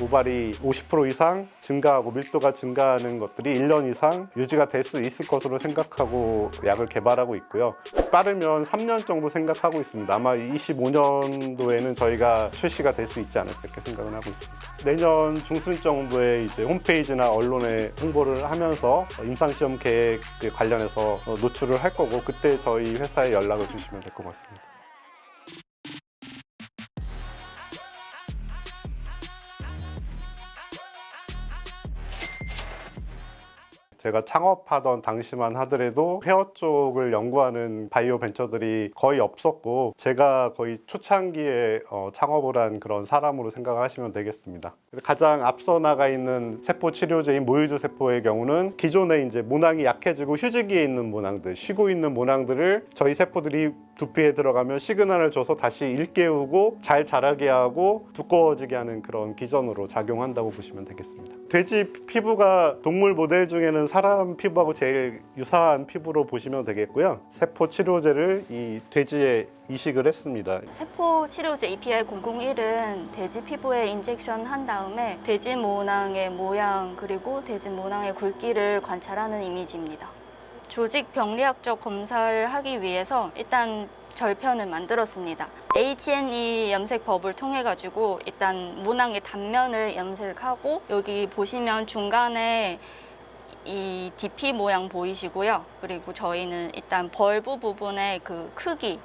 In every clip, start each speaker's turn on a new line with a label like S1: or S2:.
S1: 모발이 50% 이상 증가하고 밀도가 증가하는 것들이 1년 이상 유지가 될 수 있을 것으로 생각하고 약을 개발하고 있고요. 빠르면 3년 정도 생각하고 있습니다. 아마 25년도에는 저희가 출시가 될 수 있지 않을까 이렇게 생각을 하고 있습니다. 내년 중순 정도에 이제 홈페이지나 언론에 홍보를 하면서 임상 시험 계획 관련해서 노출을 할 거고 그때 저희 회사에 연락을 주시면 될 것 같습니다. 제가 창업하던 당시만 하더라도 헤어 쪽을 연구하는 바이오 벤처들이 거의 없었고 제가 거의 초창기에 어, 창업을 한 그런 사람으로 생각을 하시면 되겠습니다. 가장 앞서 나가 있는 세포 치료제인 모유주 세포의 경우는 기존에 이제 모낭이 약해지고 휴지기에 있는 모낭들, 쉬고 있는 모낭들을 저희 세포들이 두피에 들어가면 시그널을 줘서 다시 일깨우고 잘 자라게 하고 두꺼워지게 하는 그런 기전으로 작용한다고 보시면 되겠습니다. 돼지 피부가 동물 모델 중에는 사람 피부하고 제일 유사한 피부로 보시면 되겠고요. 세포 치료제를 이 돼지에 이식을 했습니다.
S2: 세포 치료제 EPI 001은 돼지 피부에 인젝션 한 다음에 돼지 모낭의 모양 그리고 돼지 모낭의 굵기를 관찰하는 이미지입니다. 조직 병리학적 검사를 하기 위해서 일단 절편을 만들었습니다. H&E 염색법을 통해 가지고 일단 모낭의 단면을 염색하고 여기 보시면 중간에 이 DP 모양 보이시고요. 그리고 저희는 일단 벌브 부분의 그 크기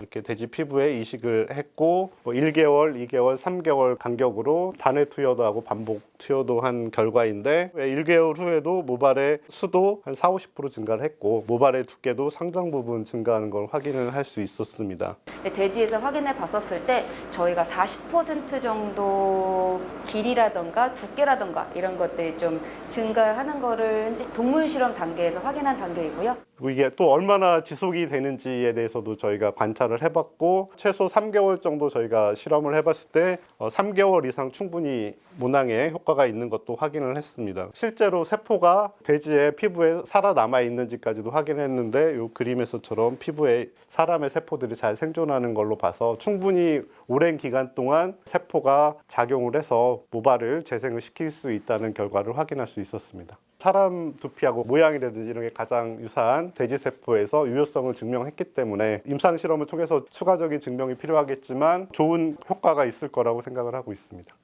S1: 이렇게 돼지 피부에 이식을 했고 뭐 1개월, 2개월, 3개월 간격으로 단회 투여도 하고 반복 투여도 한 결과인데 1개월 후에도 모발의 수도 한 4, 50% 증가를 했고 모발의 두께도 상당 부분 증가하는 걸 확인을 할 수 있었습니다.
S3: 근데 돼지에서 확인해 봤었을 때 저희가 40% 정도 길이라던가 두께라던가 이런 것들이 좀 증가하는 거를 동물 실험 단계에서 확인한 단계이고요.
S1: 이게 또 얼마나 지속이 되는지에 대해서도 저희가 관찰을 해봤고 최소 3개월 정도 저희가 실험을 해봤을 때 어, 3개월 이상 충분히 모낭에 효과가 있는 것도 확인을 했습니다. 실제로 세포가 돼지의 피부에 살아남아 있는지까지도 확인했는데 이 그림에서처럼 피부에 사람의 세포들이 잘 생존하는 걸로 봐서 충분히 오랜 기간 동안 세포가 작용을 해서 모발을 재생을 시킬 수 있다는 결과를 확인할 수 있었습니다. 사람 두피하고 모양이라든지 이런 게 가장 유사한 돼지 세포에서 유효성을 증명했기 때문에 임상 실험을 통해서 추가적인 증명이 필요하겠지만 좋은 효과가 있을 거라고 생각을 하고 있습니다.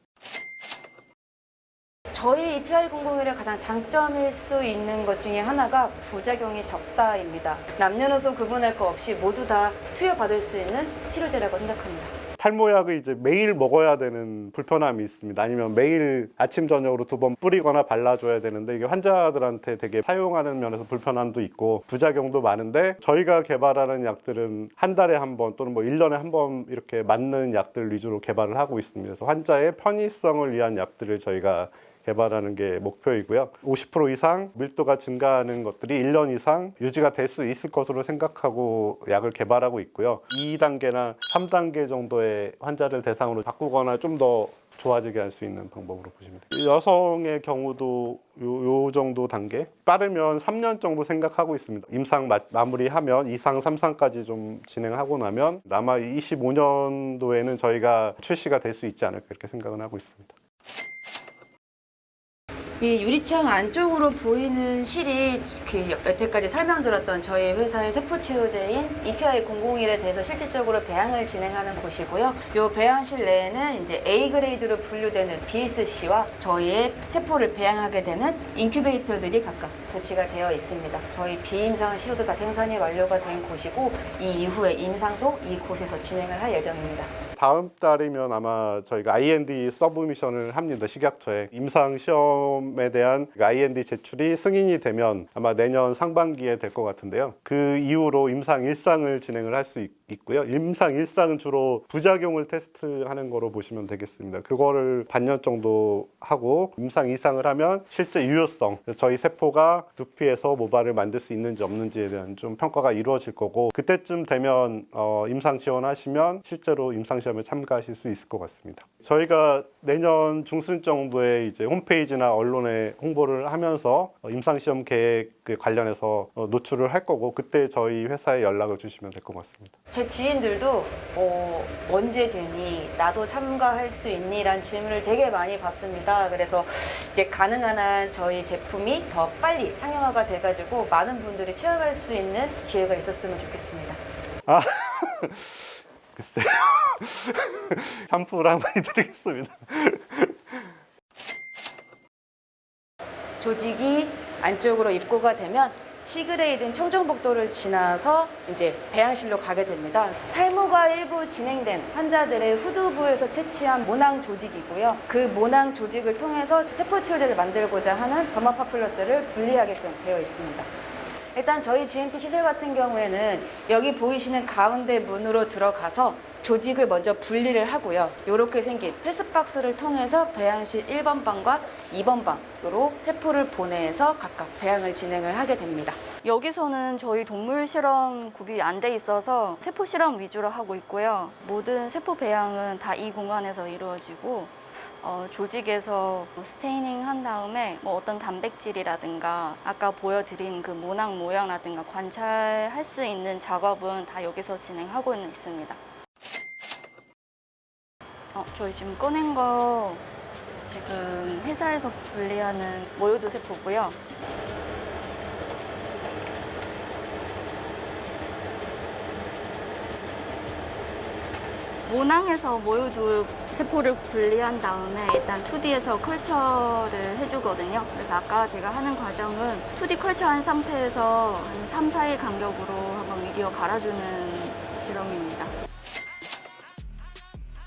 S3: 저희 EPI 001의 가장 장점일 수 있는 것 중에 하나가 부작용이 적다입니다. 남녀노소 구분할 거 없이 모두 다 투여받을 수 있는 치료제라고 생각합니다.
S1: 탈모약을 이제 매일 먹어야 되는 불편함이 있습니다. 아니면 매일 아침 저녁으로 두 번 뿌리거나 발라줘야 되는데 이게 환자들한테 되게 사용하는 면에서 불편함도 있고 부작용도 많은데 저희가 개발하는 약들은 한 달에 한 번 또는 뭐 1년에 한 번 이렇게 맞는 약들 위주로 개발을 하고 있습니다. 그래서 환자의 편의성을 위한 약들을 저희가 개발하는 게 목표이고요. 50% 이상 밀도가 증가하는 것들이 1년 이상 유지가 될 수 있을 것으로 생각하고 약을 개발하고 있고요. 2단계나 3단계 정도의 환자를 대상으로 바꾸거나 좀더 좋아지게 할 수 있는 방법으로 보시면 돼요. 여성의 경우도 요, 요 정도 단계 빠르면 3년 정도 생각하고 있습니다. 임상 마, 마무리하면 2상, 3상까지 좀 진행하고 나면 아마 25년도에는 저희가 출시가 될 수 있지 않을까 이렇게 생각은 하고 있습니다.
S3: 이 유리창 안쪽으로 보이는 실이 그 여태까지 설명드렸던 저희 회사의 세포 치료제인 EPI 001에 대해서 실질적으로 배양을 진행하는 곳이고요. 이 배양실 내에는 이제 A 그레이드로 분류되는 BSC와 저희의 세포를 배양하게 되는 인큐베이터들이 각각 배치가 되어 있습니다. 저희 비임상 시료도 다 생산이 완료가 된 곳이고 이 이후에 임상도 이 곳에서 진행을 할 예정입니다.
S1: 다음 달이면 아마 저희가 IND 서브미션을 합니다. 식약처에 임상 시험에 대한 그 IND 제출이 승인이 되면 아마 내년 상반기에 될 것 같은데요. 그 이후로 임상 일상을 진행을 할 수 있고 요. 임상 일상은 주로 부작용을 테스트하는 거로 보시면 되겠습니다. 그거를 반년 정도 하고 임상 이상을 하면 실제 유효성, 저희 세포가 두피에서 모발을 만들 수 있는지 없는지에 대한 좀 평가가 이루어질 거고 그때쯤 되면 어, 임상 지원하시면 실제로 임상 시험에 참가하실 수 있을 것 같습니다. 저희가 내년 중순 정도에 이제 홈페이지나 언론에 홍보를 하면서 어, 임상시험 계획 그 관련해서 어, 노출을 할 거고 그때 저희 회사에 연락을 주시면 될 것 같습니다.
S3: 제 지인들도 어, 언제 되니 나도 참가할 수 있니란 질문을 되게 많이 받습니다. 그래서 이제 가능한 한 저희 제품이 더 빨리 상용화가 돼가지고 많은 분들이 체험할 수 있는 기회가 있었으면 좋겠습니다.
S1: 글쎄요. 샴푸를 한번 해드리겠습니다.
S3: 조직이 안쪽으로 입고가 되면 시그레이든 청정복도를 지나서 이제 배양실로 가게 됩니다. 탈모가 일부 진행된 환자들의 후두부에서 채취한 모낭 조직이고요. 그 모낭 조직을 통해서 세포 치료제를 만들고자 하는 더마파플러스를 분리하게끔 되어 있습니다. 일단 저희 GMP 시설 같은 경우에는 여기 보이시는 가운데 문으로 들어가서 조직을 먼저 분리를 하고요. 이렇게 생긴 패스박스를 통해서 배양실 1번 방과 2번 방으로 세포를 보내서 각각 배양을 진행을 하게 됩니다.
S2: 여기서는 저희 동물 실험 구비 안 돼 있어서 세포 실험 위주로 하고 있고요. 모든 세포 배양은 다 이 공간에서 이루어지고 어, 조직에서 스테이닝 한 다음에 뭐 어떤 단백질이라든가 아까 보여드린 그 모낭 모양이라든가 관찰할 수 있는 작업은 다 여기서 진행하고 있습니다. 어, 저희 지금 꺼낸 거 지금 회사에서 분리하는 모요드 세포고요. 모낭에서 모유두 세포를 분리한 다음에 일단 2D에서 컬처를 해주거든요. 그래서 아까 제가 하는 과정은 2D 컬처한 상태에서 한 3, 4일 간격으로 한번 미디어 갈아주는 실험입니다.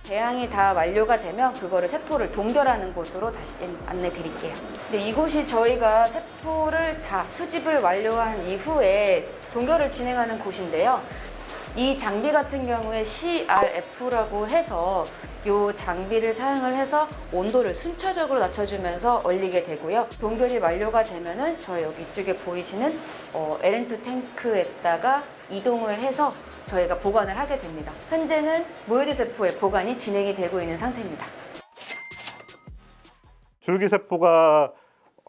S3: 배양이 다 완료가 되면 그거를 세포를 동결하는 곳으로 다시 안내 드릴게요. 근데 이곳이 저희가 세포를 다 수집을 완료한 이후에 동결을 진행하는 곳인데요. 이 장비 같은 경우에 CRF라고 해서 이 장비를 사용을 해서 온도를 순차적으로 낮춰주면서 얼리게 되고요. 동결이 완료가 되면은 저희 여기 이쪽에 보이시는 어, LN2 탱크에다가 이동을 해서 저희가 보관을 하게 됩니다. 현재는 모유지 세포의 보관이 진행이 되고 있는 상태입니다.
S1: 줄기세포가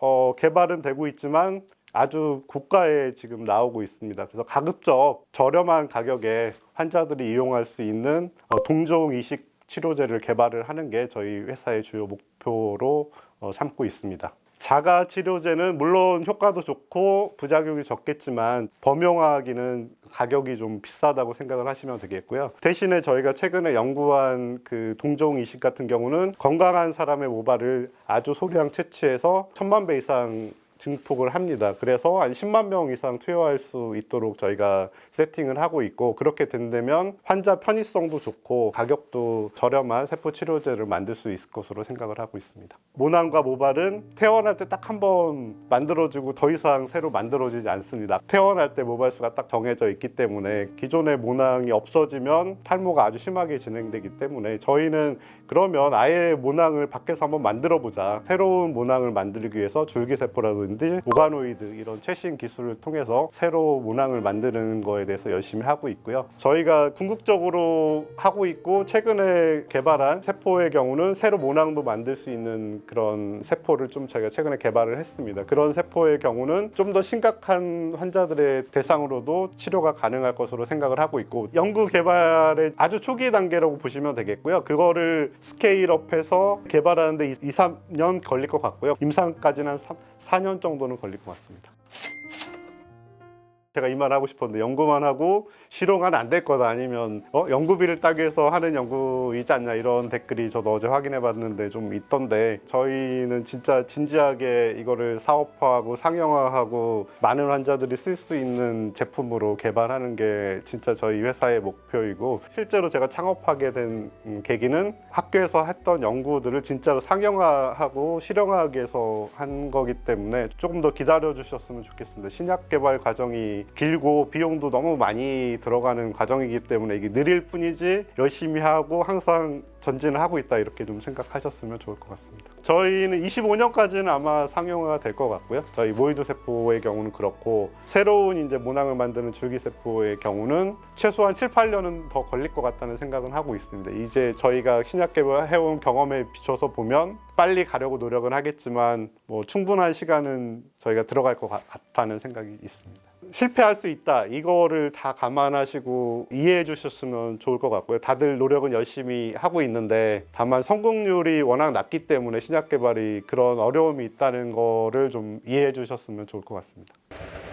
S1: 어, 개발은 되고 있지만 아주 고가에 지금 나오고 있습니다. 그래서 가급적 저렴한 가격에 환자들이 이용할 수 있는 어, 동종 이식 치료제를 개발을 하는 게 저희 회사의 주요 목표로 어, 삼고 있습니다. 자가 치료제는 물론 효과도 좋고 부작용이 적겠지만 범용하기는 가격이 좀 비싸다고 생각을 하시면 되겠고요. 대신에 저희가 최근에 연구한 그 동종 이식 같은 경우는 건강한 사람의 모발을 아주 소량 채취해서 천만 배 이상 증폭을 합니다. 그래서 한 10만 명 이상 투여할 수 있도록 저희가 세팅을 하고 있고 그렇게 된다면 환자 편의성도 좋고 가격도 저렴한 세포 치료제를 만들 수 있을 것으로 생각을 하고 있습니다. 모낭과 모발은 태어날 때딱 한 번 만들어지고 더 이상 새로 만들어지지 않습니다. 태어날 때 모발 수가 딱 정해져 있기 때문에 기존의 모낭이 없어지면 탈모가 아주 심하게 진행되기 때문에 저희는 그러면 아예 모낭을 밖에서 한번 만들어 보자. 새로운 모낭을 만들기 위해서 줄기세포라 든지 오가노이드 이런 최신 기술을 통해서 새로 모낭을 만드는 거에 대해서 열심히 하고 있고요. 저희가 궁극적으로 하고 있고 최근에 개발한 세포의 경우는 새로 모낭도 만들 수 있는 그런 세포를 좀 저희가 최근에 개발을 했습니다. 그런 세포의 경우는 좀 더 심각한 환자들의 대상으로도 치료가 가능할 것으로 생각을 하고 있고 연구 개발의 아주 초기 단계라고 보시면 되겠고요. 그거를 스케일업해서 개발하는데 2, 3년 걸릴 것 같고요. 임상까지는 한 3, 4년 정도는 걸릴 것 같습니다. 제가 이 말 하고 싶었는데 연구만 하고 실용은 안될 거다 아니면 어, 연구비를 따기 위해서 하는 연구이지 않냐 이런 댓글이 저도 어제 확인해 봤는데 좀 있던데 저희는 진짜 진지하게 이거를 사업화하고 상용화하고 많은 환자들이 쓸 수 있는 제품으로 개발하는 게 진짜 저희 회사의 목표이고 실제로 제가 창업하게 된 음, 계기는 학교에서 했던 연구들을 진짜로 상용화하고 실용화하기 위해서 한 거기 때문에 조금 더 기다려 주셨으면 좋겠습니다. 신약 개발 과정이 길고 비용도 너무 많이 들어가는 과정이기 때문에 이게 느릴 뿐이지 열심히 하고 항상 전진을 하고 있다 이렇게 좀 생각하셨으면 좋을 것 같습니다. 저희는 25년까지는 아마 상용화가 될 것 같고요. 저희 모이도 세포의 경우는 그렇고 새로운 이제 모낭을 만드는 줄기 세포의 경우는 최소한 7, 8년은 더 걸릴 것 같다는 생각은 하고 있습니다. 이제 저희가 신약 개발해온 경험에 비춰서 보면 빨리 가려고 노력은 하겠지만 뭐 충분한 시간은 저희가 들어갈 것 같- 같다는 생각이 있습니다. 실패할 수 있다 이거를 다 감안하시고 이해해 주셨으면 좋을 것 같고요. 다들 노력은 열심히 하고 있는데 다만 성공률이 워낙 낮기 때문에 신약 개발이 그런 어려움이 있다는 거를 좀 이해해 주셨으면 좋을 것 같습니다.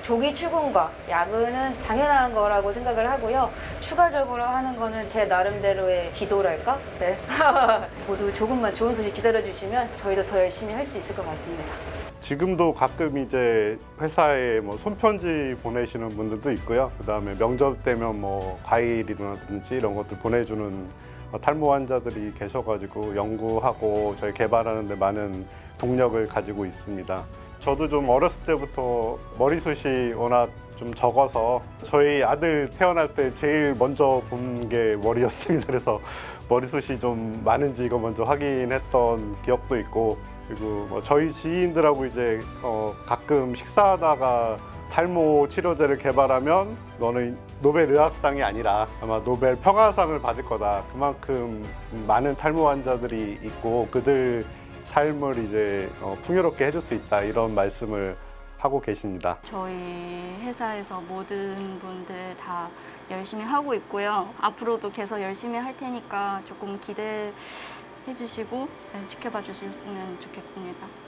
S3: 조기 출근과 야근은 당연한 거라고 생각을 하고요. 추가적으로 하는 거는 제 나름대로의 기도랄까? 네. 모두 조금만 좋은 소식 기다려 주시면 저희도 더 열심히 할 수 있을 것 같습니다.
S1: 지금도 가끔 이제 회사에 뭐 손편지 보내시는 분들도 있고요. 그 다음에 명절 때면 뭐 과일이라든지 이런 것들 보내주는 어, 탈모 환자들이 계셔가지고 연구하고 저희 개발하는 데 많은 동력을 가지고 있습니다. 저도 좀 어렸을 때부터 머리숱이 워낙 좀 적어서 저희 아들 태어날 때 제일 먼저 본 게 머리였습니다. 그래서 머리숱이 좀 많은지 이거 먼저 확인했던 기억도 있고 그리고 뭐 저희 지인들하고 이제 어 가끔 식사하다가 탈모 치료제를 개발하면 너는 노벨 의학상이 아니라 아마 노벨 평화상을 받을 거다. 그만큼 많은 탈모 환자들이 있고 그들 삶을 이제 어, 풍요롭게 해줄 수 있다 이런 말씀을 하고 계십니다.
S2: 저희 회사에서 모든 분들 다 열심히 하고 있고요. 앞으로도 계속 열심히 할 테니까 조금 기대해 주시고 네, 지켜봐 주셨으면 좋겠습니다.